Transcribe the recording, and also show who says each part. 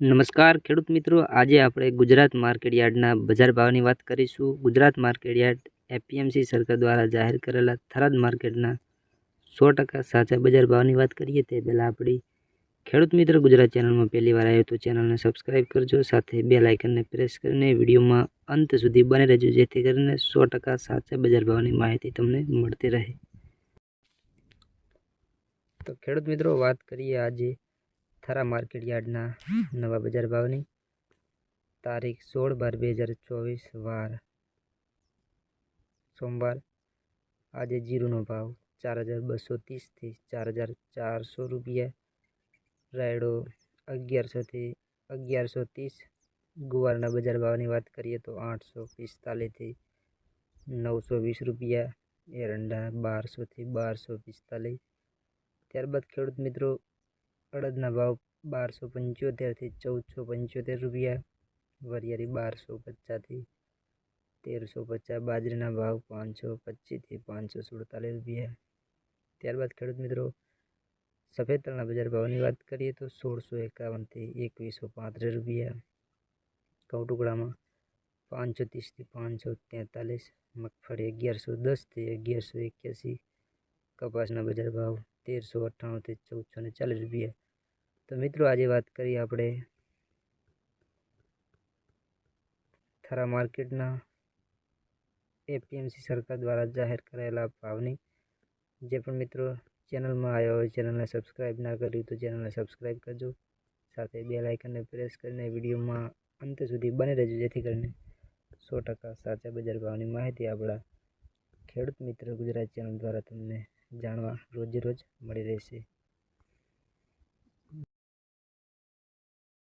Speaker 1: નમસ્કાર, ખેડૂત મિત્રો. આજે આપણે ગુજરાત માર્કેટ યાર્ડના બજાર ભાવની વાત કરીશું. ગુજરાત માર્કેટ યાર્ડ એપીએમસી સરકાર દ્વારા જાહેર કરેલા થરાદ માર્કેટના સો ટકા સાચા બજાર ભાવની વાત કરીએ તે પહેલાં આપણી ખેડૂત મિત્ર ગુજરાત ચેનલમાં પહેલી વાર આવ્યો તો ચેનલને સબસ્ક્રાઈબ કરજો, સાથે બે લાઇકનને પ્રેસ કરીને વિડીયોમાં અંત સુધી બને રહેજો, જેથી કરીને સો ટકા સાચા બજાર ભાવની માહિતી તમને મળતી રહે. તો ખેડૂત મિત્રો, વાત કરીએ આજે થરા માર્કેટ યાર્ડના નવા બજાર ભાવની તારીખ સોળ બાર બે હજાર ચોવીસ વાર. સોમવાર આજે જીરુનો ભાવ ચાર હજાર બસો ત્રીસથી ચાર હજાર ચારસો રૂપિયા. રાયડો અગિયારસોથી અગિયારસો ત્રીસ. ગુવારના બજાર ભાવની વાત કરીએ તો આઠસો પિસ્તાલીસથી નવસો વીસ રૂપિયા. એરંડા બારસોથી બારસો પિસ્તાલીસ. ત્યારબાદ ખેડૂત મિત્રો અડદના ભાવ બારસો પંચોતેરથી ચૌદસો પંચોતેર રૂપિયા. વરિયાળી બારસો પચાસથી તેરસો પચાસ. બાજરીના ભાવ પાંચસો પચીસથી પાંચસો સુડતાલીસ રૂપિયા. ત્યારબાદ ખેડૂત મિત્રો, સફેદ તલના બજાર ભાવની વાત કરીએ તો સોળસો એકાવનથી એકવીસો પાંત્રીસ રૂપિયા. ઘઉં ટુકડામાં પાંચસો ત્રીસથી પાંચસો તેતાલીસ. મગફળી અગિયારસો દસથી અગિયારસો એક્યાસી. કપાસના બજાર ભાવ તેરસો અઠ્ઠાણુંથી ચૌદસો ને ચાલીસ રૂપિયા. તો મિત્રો, આજે વાત કરીએ આપણે થરા માર્કેટના એપીએમસી સરકાર દ્વારા જાહેર કરાયેલા ભાવની. જે પણ મિત્રો ચેનલમાં આવ્યા હોય, ચેનલને સબસ્ક્રાઈબ ના કર્યું તો ચેનલને સબસ્ક્રાઈબ કરજો. સાથે બે લાઇકનને પ્રેસ કરીને વિડીયોમાં અંત સુધી બની રહેજો, જેથી કરીને સો ટકા સાચા બજાર ભાવની માહિતી આપણા ખેડૂત મિત્ર ગુજરાત ચેનલ દ્વારા તમને જાણવા રોજે રોજ મળી રહેશે.